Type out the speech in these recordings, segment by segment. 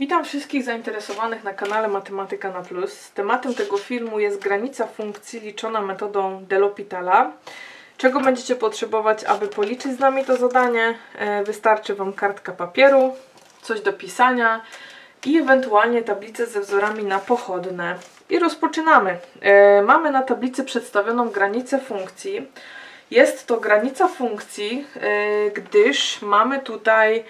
Witam wszystkich zainteresowanych na kanale Matematyka na Plus. Tematem tego filmu jest granica funkcji liczona metodą L'Hospitala. Czego będziecie potrzebować, aby policzyć z nami to zadanie? E, Wystarczy Wam kartka papieru, coś do pisania i ewentualnie tablicę ze wzorami na pochodne. I rozpoczynamy. E, Mamy na tablicy przedstawioną granicę funkcji. Jest to granica funkcji, e, gdyż mamy tutaj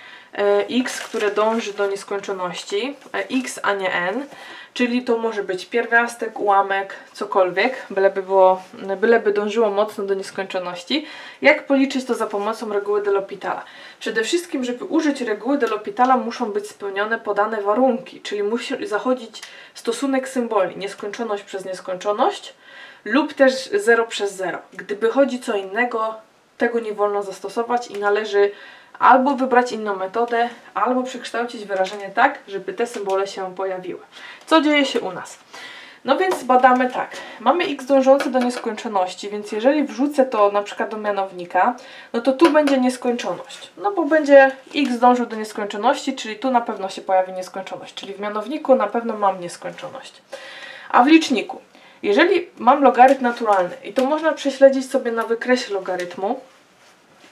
x, które dąży do nieskończoności, e, x, a nie n, czyli to może być pierwiastek, ułamek, cokolwiek, byleby, było, byleby dążyło mocno do nieskończoności. Jak policzyć to za pomocą reguły de L'Hospitala? Przede wszystkim, żeby użyć reguły de L'Hospitala muszą być spełnione podane warunki, czyli musi zachodzić stosunek symboli, nieskończoność przez nieskończoność, lub też 0 przez 0. Gdyby chodzi co innego, tego nie wolno zastosować i należy albo wybrać inną metodę, albo przekształcić wyrażenie tak, żeby te symbole się pojawiły. Co dzieje się u nas? No więc badamy tak. Mamy x dążące do nieskończoności, więc jeżeli wrzucę to na przykład do mianownika, no to tu będzie nieskończoność. No bo będzie x dążył do nieskończoności, czyli tu na pewno się pojawi nieskończoność. Czyli w mianowniku na pewno mam nieskończoność. A w liczniku jeżeli mam logarytm naturalny i to można prześledzić sobie na wykresie logarytmu,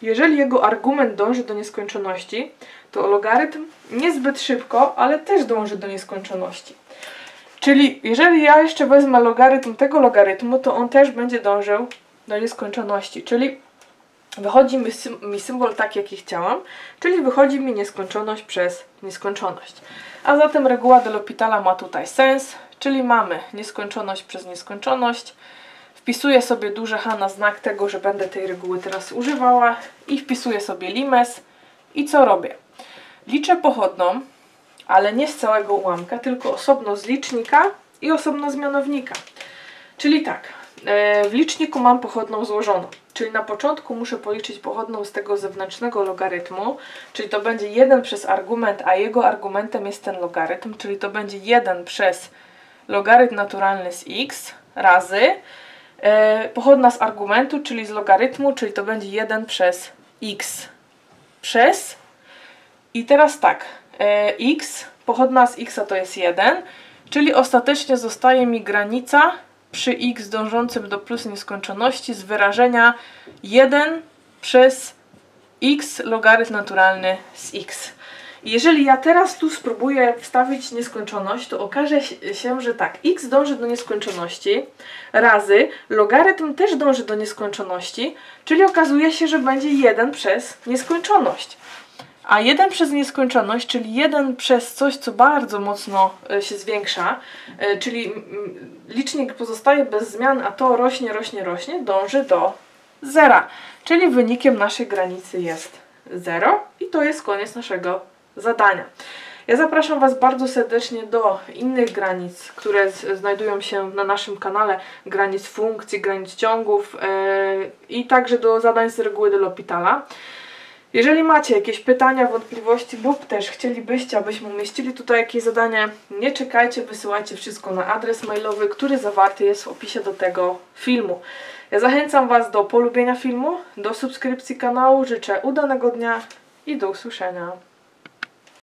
jeżeli jego argument dąży do nieskończoności, to logarytm niezbyt szybko, ale też dąży do nieskończoności. Czyli jeżeli ja jeszcze wezmę logarytm tego logarytmu, to on też będzie dążył do nieskończoności. Czyli wychodzi mi, mi symbol tak, jaki chciałam, czyli wychodzi mi nieskończoność przez nieskończoność. A zatem reguła de L'Hospitala ma tutaj sens, czyli mamy nieskończoność przez nieskończoność. Wpisuję sobie duże H na znak tego, że będę tej reguły teraz używała i wpisuję sobie limes. I co robię? Liczę pochodną, ale nie z całego ułamka, tylko osobno z licznika i osobno z mianownika. Czyli tak, w liczniku mam pochodną złożoną, czyli na początku muszę policzyć pochodną z tego zewnętrznego logarytmu, czyli to będzie 1 przez argument, a jego argumentem jest ten logarytm, czyli to będzie 1 przez logarytm naturalny z x razy e, pochodna z argumentu, czyli z logarytmu, czyli to będzie 1 przez x przez i teraz tak, e, x, pochodna z x to jest 1, czyli ostatecznie zostaje mi granica przy x dążącym do plus nieskończoności z wyrażenia 1 przez x logarytm naturalny z x. Jeżeli ja teraz tu spróbuję wstawić nieskończoność, to okaże się, że tak, x dąży do nieskończoności razy logarytm też dąży do nieskończoności, czyli okazuje się, że będzie 1 przez nieskończoność. A 1 przez nieskończoność, czyli 1 przez coś, co bardzo mocno e, się zwiększa, e, czyli licznik pozostaje bez zmian, a to rośnie, rośnie, rośnie, dąży do zera. Czyli wynikiem naszej granicy jest 0 i to jest koniec naszego zadania. Ja zapraszam Was bardzo serdecznie do innych granic, które znajdują się na naszym kanale, granic funkcji, granic ciągów yy, i także do zadań z reguły de L'Hospitala. Jeżeli macie jakieś pytania, wątpliwości lub też chcielibyście, abyśmy umieścili tutaj jakieś zadanie, nie czekajcie, wysyłajcie wszystko na adres mailowy, który zawarty jest w opisie do tego filmu. Ja zachęcam Was do polubienia filmu, do subskrypcji kanału, życzę udanego dnia i do usłyszenia.